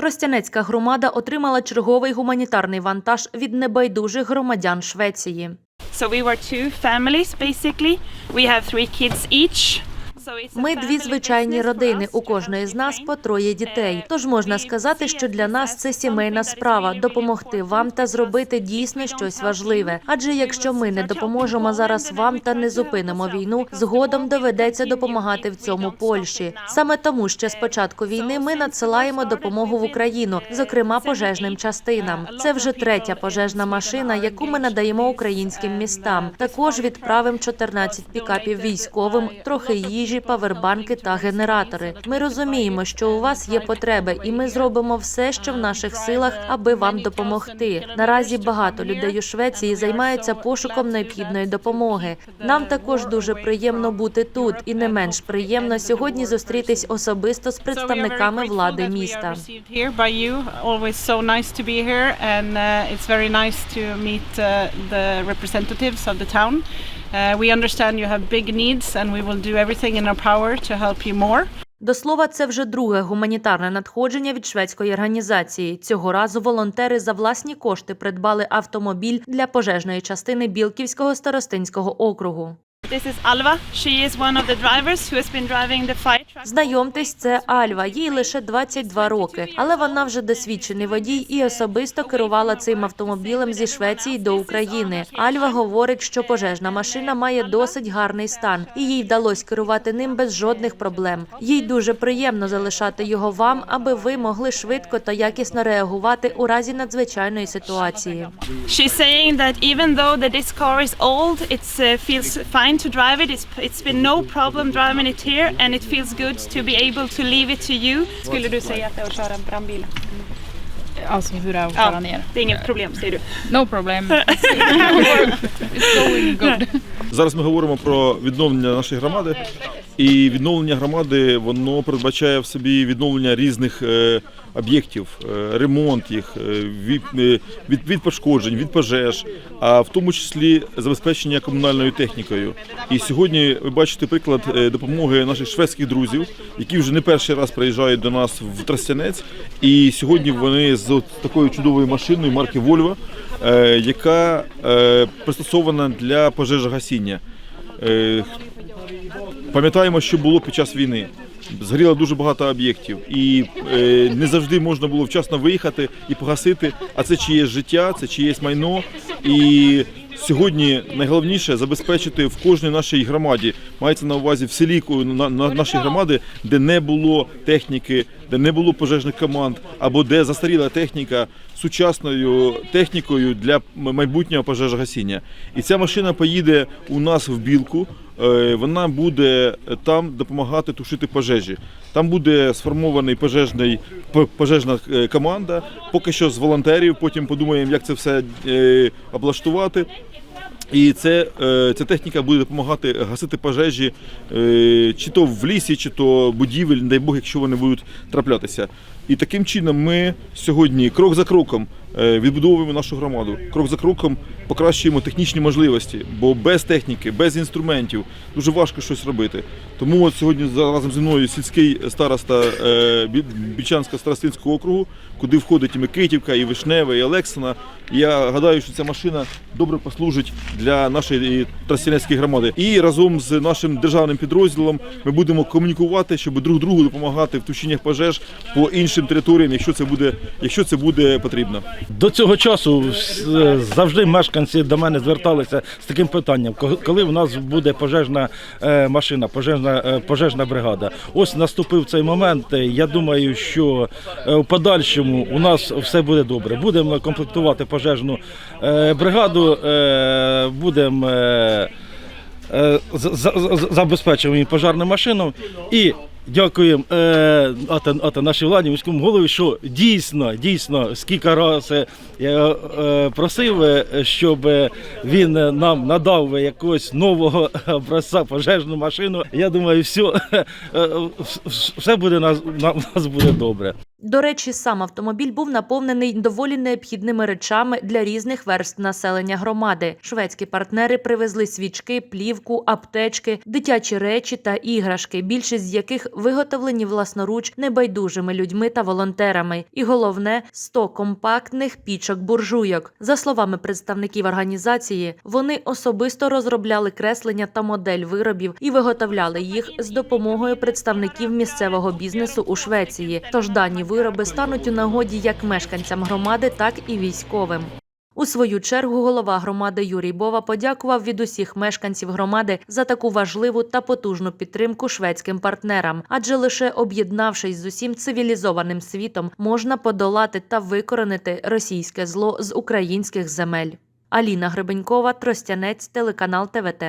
Тростянецька громада отримала черговий гуманітарний вантаж від небайдужих громадян Швеції. So we were two families basically. We have three kids each. Ми дві звичайні родини. У кожної з нас по троє дітей. Тож можна сказати, що для нас це сімейна справа допомогти вам та зробити дійсно щось важливе. Адже якщо ми не допоможемо зараз вам та не зупинимо війну, згодом доведеться допомагати в цьому Польщі. Саме тому ще з початку війни ми надсилаємо допомогу в Україну, зокрема пожежним частинам. Це вже третя пожежна машина, яку ми надаємо українським містам. Також відправимо 14 пікапів військовим, трохи їжі, павербанки та генератори. Ми розуміємо, що у вас є потреби, і ми зробимо все, що в наших силах, аби вам допомогти. Наразі багато людей у Швеції займаються пошуком необхідної допомоги. Нам також дуже приємно бути тут, і не менш приємно сьогодні зустрітись особисто з представниками влади міста. uh, it's very nice to meet uh, the representatives of the town. Uh, we understand you have big needs, and we will do everything in our power to help you more. До слова, це вже друге гуманітарне надходження від шведської організації. Цього разу волонтери за власні кошти придбали автомобіль для пожежної частини Білківського старостинського округу. This is Alva. She is one of the drivers who has been driving the fire truck. Знайомтесь, це Альва. Їй лише 22 роки, але вона вже досвідчений водій і особисто керувала цим автомобілем зі Швеції до України. Альва говорить, що пожежна машина має досить гарний стан, і їй вдалося керувати ним без жодних проблем. Їй дуже приємно залишати його вам, аби ви могли швидко та якісно реагувати у разі надзвичайної ситуації. She's saying that even though that this car is old, it uh, feels fine to drive it. It's, it's been no problem driving it here, and it feels good to be able to leave it to you. Skulle du säga att det är att köra en brandbil? Alltså hur är det att köra ner? det är inget problem, säger du. No problem. It's going good. Зараз ми говоримо про відновлення нашої громади, І відновлення громади воно передбачає в собі відновлення різних е, об'єктів, е, ремонт їх е, від, від, пошкоджень, від пожеж, а в тому числі забезпечення комунальною технікою. І сьогодні ви бачите приклад допомоги наших шведських друзів, які вже не перший раз приїжджають до нас в Тростянець. І сьогодні вони з такою чудовою машиною марки е, яка пристосована для пожежогасіння. Пам'ятаємо, що було під час війни. Згоріло дуже багато об'єктів, і е, не завжди можна було вчасно виїхати і погасити. А це чиєсь життя, це чиєсь майно. І сьогодні найголовніше забезпечити в кожній нашій громаді. Мається на увазі в селі на, на нашій громади, де не було техніки, де не було пожежних команд, або де застаріла техніка сучасною технікою для майбутнього пожежогасіння. І ця машина поїде у нас в білку. Е, Вона буде там допомагати тушити пожежі. Там буде сформований пожежний пожежна е, команда. Поки що з волонтерів. Потім подумаємо, як це все е, облаштувати. І це, ця техніка буде допомагати гасити пожежі чи то в лісі, чи то будівель, не дай Бог, якщо вони будуть траплятися. І таким чином ми сьогодні крок за кроком відбудовуємо нашу громаду. Крок за кроком покращуємо технічні можливості, бо без техніки, без інструментів дуже важко щось робити. Тому от сьогодні разом зі мною сільський староста е, Бі- старостинського округу, куди входить і Микитівка, і Вишневе, і Олексина. Я гадаю, що ця машина добре послужить для нашої Тростянецької громади. І разом з нашим державним підрозділом ми будемо комунікувати, щоб друг другу допомагати в тушіннях пожеж по іншим територіям, якщо це буде, якщо це буде потрібно. До цього часу завжди мешканці до мене зверталися з таким питанням, коли в нас буде пожежна е, машина, пожежна, е, пожежна бригада. Ось наступив цей момент. Е, Я думаю, що е, в подальшому у нас все буде добре. Будемо комплектувати пожежну е, бригаду, е, будемо. е, е, за- за- за- забезпечуємо їм пожежну машину і. Дякуємо е, ата, ата нашій владі, міському голові, що дійсно, дійсно, скільки разів я е, просив, е, щоб він нам надав якогось нового образця пожежну машину. Я думаю, все, е, все буде нас, нас буде добре. До речі, сам автомобіль був наповнений доволі необхідними речами для різних верств населення громади. Шведські партнери привезли свічки, плівку, аптечки, дитячі речі та іграшки, більшість з яких виготовлені власноруч небайдужими людьми та волонтерами. І головне 100 компактних пічок буржуйок. За словами представників організації, вони особисто розробляли креслення та модель виробів і виготовляли їх з допомогою представників місцевого бізнесу у Швеції. Тож дані вироби стануть у нагоді як мешканцям громади, так і військовим. У свою чергу голова громади Юрій Бова подякував від усіх мешканців громади за таку важливу та потужну підтримку шведським партнерам, адже лише об'єднавшись з усім цивілізованим світом, можна подолати та викоренити російське зло з українських земель. Аліна Гребенькова, Тростянець, телеканал ТВТ.